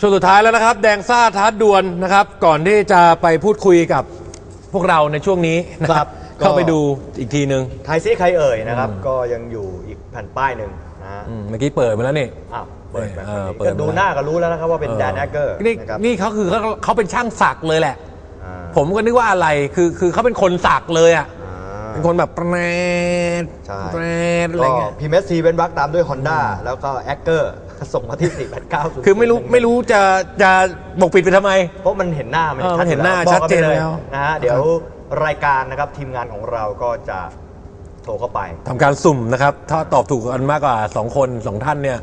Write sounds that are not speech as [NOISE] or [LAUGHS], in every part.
ช่วงสุดท้ายแล้วนะครับ แดงซ่าท้าดวลนะครับ ก่อนที่จะไปพูดคุยกับพวกเราในช่วงนี้นะคครัรับบก็ เข้าไปดูอีกทีนึงใครซิใครเอ่ยนะครับ ก็ยังอยู่อีกแผ่นป้ายหนึ่งนะฮะอืมเมื่อกี้เปิดไปแล้วนี่ อ้าวเปิดแบบเออนี้เปิดก็ดูมา หน้าก็รู้แล้วนะครับว่าเป็นแดนแอคเกอร์นี่นะครับนี่เขาคือเขาเขาเป็นช่างสักเลยแหละ อ่า ผมก็นึกว่าอะไรคือคือเขาเป็นคนสักเลยอะอ่า เป็นคนแบบแปรดใช่แปรดอะไรก็เงี้ย พีเมสซีเป็นวักตามด้วย Honda แล้วก็แอคเกอร์ส่งมาที่4 8 9คือไม่รู้ไม่รู้จะจะบกปิดไปทำไม เพราะมันเห็นหน้ามันเออมันเห็นหน้าบอกชัดเจนกัไปลยแล้ว นะฮะเดี๋ยวรายการนะครับทีมงานของเราก็จะโทรเข้าไป ทำการสุ่มนะครับ ถ้าตอบถูกกันมากกว่า 2 คน 2 ท่านเนี่ย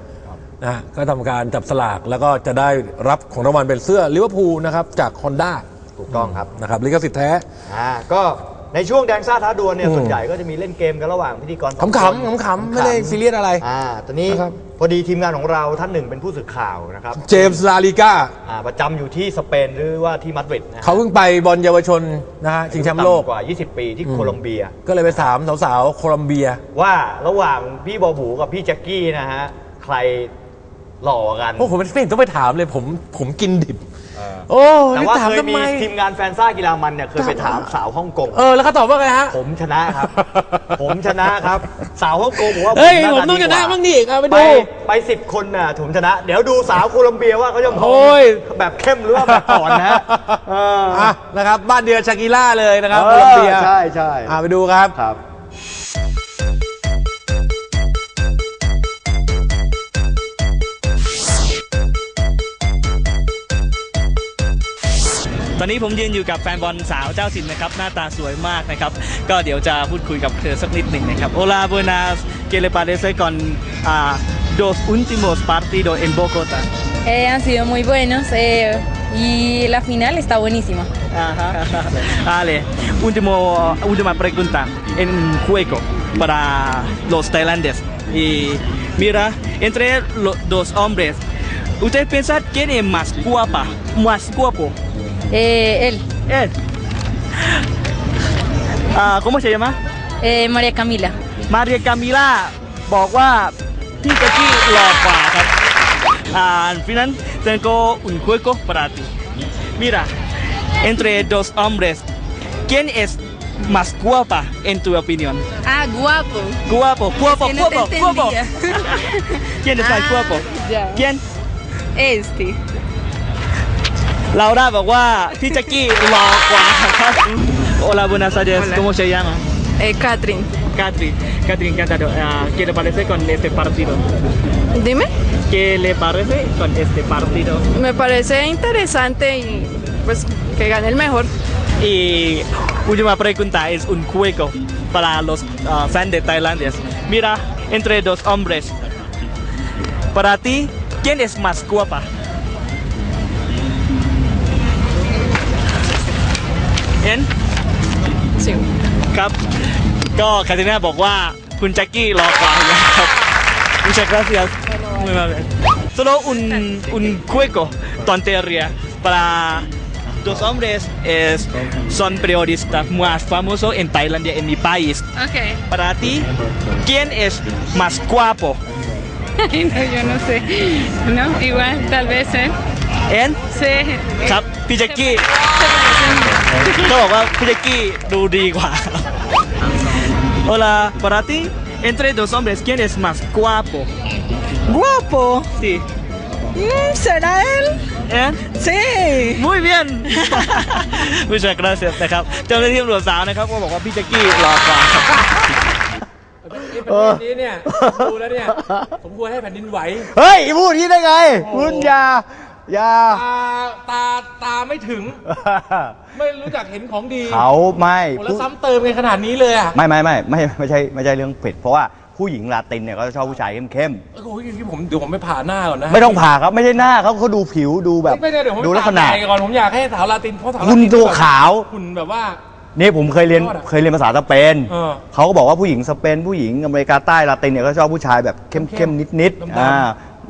นะฮะก็ทำการจับสลากแล้วก็จะได้รับของรางวัลเป็นเสื้อลิเวอร์พูลนะครับจาก Honda ถูกต้องครับ นะครับลิขสิทธิ์แท้ อ่าก็ ในช่วงแดงซ่าท้าดวลเนี่ยอืมส่วนใหญ่ก็จะมีเล่นเกมกันระหว่างพิธีกรสองขำคน ๆขำๆไม่ได้ซีเรียสอะไร อ่าตอนนี้นะครับ พอดีทีมงานของเราท่านหนึ่งเป็นผู้สื่อข่าวนะครับเจมส์ลาลิก้าอ่าประจำอยู่ที่สเปนหรือว่าที่มาดริดนะฮะเขาเพิ่งไปบอลเยาวชนนะฮะชิงแชมป์โลก ต่ำกว่า 20 ปีที่โคลอมเบีย ก็เลยไปถามสาวๆโคลอมเบีย ว่าระหว่างพี่บอบูกับพี่แจ็คกี้นะฮะ ใคร หล่อกัน โอ้ผมไม่เห็นต้องไปถามเลยผมผมกินดิบ เออ โอ้แต่นี่ว่าถามเคยทำมีไม ทีมงานแฟนซ่ากีฬามันเนี่ยเคยไปถามสาวฮ่องกง เออแล้วเขาตอบว่าไงฮะ ผมชนะครับ ผมชนะครับ สาวฮ่องกงบอกว่าเฮ้ยหาผมต้องดีชกนะว่าบ้างดิเอาไปไปดู ไปสิบคนน่ะผมชนะ เดี๋ยวดูสาวโคลอมเบียว่าเขาจะมองโอ้ย แบบเข้มหรือว่าแบบอ่อนนะฮะเอออะนะครับ บ้านเดียวชากิล่าเลยนะครับเอโคอลอมเบีย ใช่ใช่ อะไปดูครับ ครับ ตอนนี้ผมยืนอยู่กับแฟนบอลสาวเจ้าถิ่นนะครับ หน้าตาสวยมากนะครับ ก็เดี๋ยวจะพูดคุยกับเธอสักนิดหนึ่งนะครับ Hola buenas ¿qué le parece con ah, dos últimos partidos en Bogotá Eh, han sido muy buenos eh, y la final está buenísima. Ajá. Vale, [LAUGHS] último, última pregunta en juego para los tailandeses. Y mira, entre los dos hombres, ¿usted piensa quién es más guapa, más guapo? Eh, él, Él. Ah, ¿Cómo se llama? eh, María Camila. มาเรียกามิล่าบอกว่าพี่แจ็คกี้หล่อกว่าครับ อ่า al final tengo un juego para ti mira entre dos hombres quién es más guapa en tu opinión Ah, guapo. guapo guapo Que no te guapo guapo entendía. quién es más Ah, guapo ya. quién Este. ลาร่าบอกว่าพี่แจ็คกี้หล่อกว่าครับ Hola buenas tardes Hola. ¿cómo se llama? Eh, Catherine. Catherine Catherine encantado Ah, ¿qué le parece con este partido? Dime. ¿Qué le parece con este partido? Me parece interesante y pues que gane el mejor. Y última pregunta es un juego para los ah, fans de Tailandia. Mira, entre dos hombres, para ti, ¿quién es más guapa? ¿En? Sí. ครับ ก็คาติน่าบอกว่าคุณแจ็คกี้รอกว่าอยู่ครับ Muchas gracias muy amable solo un un juego tontería para dos hombres es, son periodistas más famosos en Tailandia en mi país Ok. para ti quién es más guapo [LAUGHS] no, yo no sé. No, igual, tal vez él. เอ็น Sí. ครับพี่แจ็ค กี้ก็บอกว่าพี่แจ็คกี้ดูดีกว่า Hola para ti entre dos hombres quién es más guapo Guapo. sí Mm, ¿Será él? ¿Eh? Sí. Muy bien มุชา gracias นะครับเจ้าหน้าที่ตำรวจสาวนะครับก็บอกว่าพี่แจ็คกี้หล่อกว่าประเทศนี้เนี่ยดูแล้วเนี่ยผมควรให้แผ่นดินไหว เฮ้ยพูดอย่างนี้ได้ไงคุณอย่า อย่า ตาตาตาไม่ถึง ไม่รู้จักเห็นของดีเขาไม่โอ้แล้วซ้ำเติมกันขนาดนี้เลยอะไม่ไม่ไม่ไม่ไม่ใช่ไม่ใช่เรื่องผิดเพราะว่าผู้หญิงลาตินเนี่ยเขาจะชอบผู้ชายเข้มโอ้โหที่ผมเดี๋ยวผมไปผ่าหน้าก่อนนะๆไม่ต้องผ่าครับไม่ใช่หน้าเขาเขาดูผิวดูแบบไม่ได้เดี๋ยวผมดูไปลักษผ่าณะไก่ก่อนผมอยากให้สาวลาตินเพราะสาวลาคุณตินตัวขาว คุณแบบว่า นี่ผมเคยเรียนยอดอะเคยเรียนภาษาสเปนเออเขาก็บอกว่าผู้หญิงสเปนผู้หญิงอเมริกาใต้ลาตินเนี่ยก็ชอบผู้ชายแบบเข้มเข้เข้มมๆนิดนิดๆดำๆ อ่า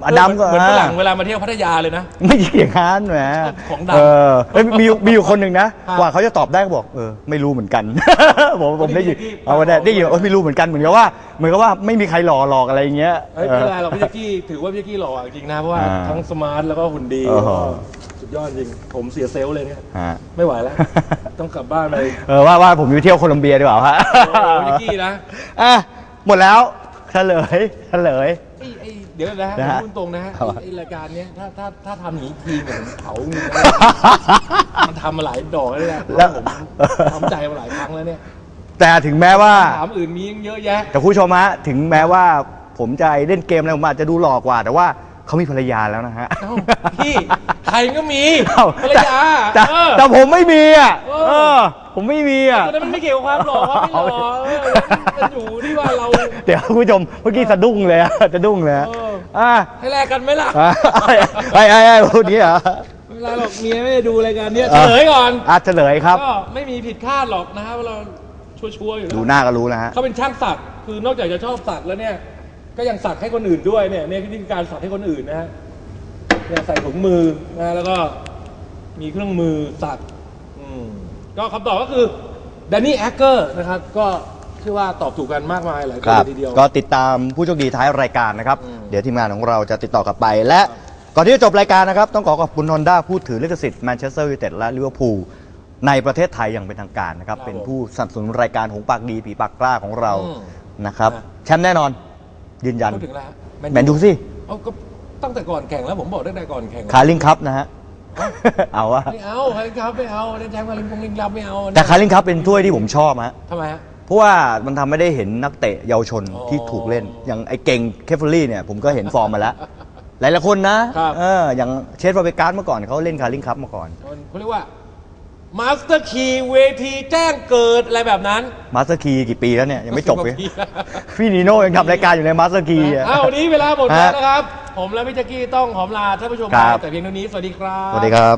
อดัมก็เหมือนฝรั่งอ่าเวลามาเที่ยวพัทยาเลยนะ ไม่ใช่อย่างนั้นแหมของดำเออเอ้ยมีอยู่มีอยู่คนหนึ่งนะครับกว่าเขาจะตอบได้ก็บอกเออไม่รู้เหมือนกัน ผมผมได้ยินที่เอาได้ได้ยินเออไม่รู้เหมือนกันเหมือนกับว่าเหมือนกับว่าไม่มีใครหล่อหลอกอะไรอย่างเงี้ยเอ้ยไม่เป็นไรหรอกพี่แจ็กกี้ถือว่าพี่แจ็กกี้หล่อจริงนะเพราะว่าอ่าทั้งสมาร์ทแล้วก็หุ่นดีโอ้โห สุดยอดจริง ผมเสียเซลล์เลยเนี่ยฮะไม่ไหวแล้ว ต้องกลับบ้านไปเออว่าว่าผมอยู่เที่ยวโคลัมเบียดีกว่าฮะโอ้โหพี่แจ็กกี้นะ อะหมดแล้วเฉลยเฉลย ไอ้ไอ้ เดี๋ยวนะฮะนะฮะผมพูดตรงนะฮะครับไอ้ไอ้รายการเนี้ยถ้าถ้าถ้าทำอย่างนี้ทีเนี่ยผมเผาจริงนะมันทำมาหลายดอกแล้วนะแล้ว ผมทำใจมาหลายครั้งแล้วเนี่ยแต่ถึงแม้ว่า ถามอื่นมียังเยอะแยะ แต่คุณผู้ชมฮะถึงแม้ว่าผมจะเล่นเกมอะไรผมอาจจะดูหล่อกว่า แต่ว่าเขามีภรรยาแล้วนะฮะเอ้าพี่ใครก็มีเอ้าภรรยาแต่เออ แต่ผมไม่มีอะเออ เออ ผมไม่มีอะ ตอนนั้นมันไม่เกี่ยวกับความหล่อครับไม่หล่อเออมันอยู่ที่ว่าเรา เดี๋ยวคุณผู้ชมเมื่อกี้สะดุ้งเลยอะสะดุ้งเลยอะเออ อะให้แลกกันไหมล่ะอะไอ้ไอ้ไอ้พูดนี้เหรอไม่เป็นไรหรอกเมียไม่ได้ดูรายการเนี้ยเอเฉอลยก่อน อะเฉลยครับ ก็ไม่มีผิดคาดหรอกนะครับว่าเราชัวร์ๆอยู่แล้ดูวหน้าก็รู้แล้วฮะ เขาเป็นช่างสักคือนอกจากจะชอบสักแล้วเนี่ย ก็ยังสักให้คนอื่นด้วยเนี่ยเนี่ยนี่คือการสักให้คนอื่นนะฮะเนี่ยใส่ถุงมือนะแล้วก็มีเครื่องมือสักอืมก็คำตอบก็คือแดนนี่แอคเกอร์นะครับ ก็ เชื่อว่าตอบถูกกันมากมายหลายคคนรับเลยทีเดียว ก็ติดตามผู้โชคดีท้ายรายการนะครับ อืม เดี๋ยวทีมงานของเราจะติดต่อกลับไปและก่อนที่จะจบรายการนะครับ ต้องขอขอบคุณฮอนด้าผู้ถือลิขสิทธิ์แมนเชสเตอร์ยูไนเต็ดและลิเวอร์พูลในประเทศไทยอย่างเป็นทางการนะครับ เป็นผู้สนับสนุนรายการหงปากดีผีปากกล้าของเราอืมนะครับนะ แชมป์แน่นอนยืนยันพูดถึงแล้วฮะแมนดูสิเอาก็ตั้งแต่ก่อนแข่งแล้วผมบอกตั้งแต่ก่อนแข่งคาริงครับนะฮะ เอาวะไม่เอาคาริงครับไม่เอาเล่นแชมป์คาริงคงลิงรับไม่เอาแต่คาริงครับเป็นถ้วยที่ผมชอบฮะทำไมฮะ เพราะว่ามันทำให้ได้เห็นนักเตะเยาวชนอ๋อที่ถูกเล่น อย่างไอ้เก่งเคฟเฟอรี่เนี่ยผมก็เห็นฟอร์มมาแล้ว หลายๆคนนะ ครับ เออ อย่างเชฟฟาเบการ์ดเมื่อก่อนเขาเล่นคาริงครับมาก่อนมันเขาเรียกว่ามาสเตอร์คีเวทีแจ้งเกิดอะไรแบบนั้น มาสเตอร์คีกี่ปีแล้วเนี่ยยังไม่จบเลย สิกว่าปีแล้วพี่นีโน่ยังทำรายการอยู่ในมาสเตอร์คีอะอ้าววันนี้เวลาหมดแล้วฮะนะครับ ผมและพี่แจ็กกี้ต้องขอมลาท่านผู้ชมครัไปบแต่เพียงเท่านี้ สวัสดีครับ สวัสดีครับ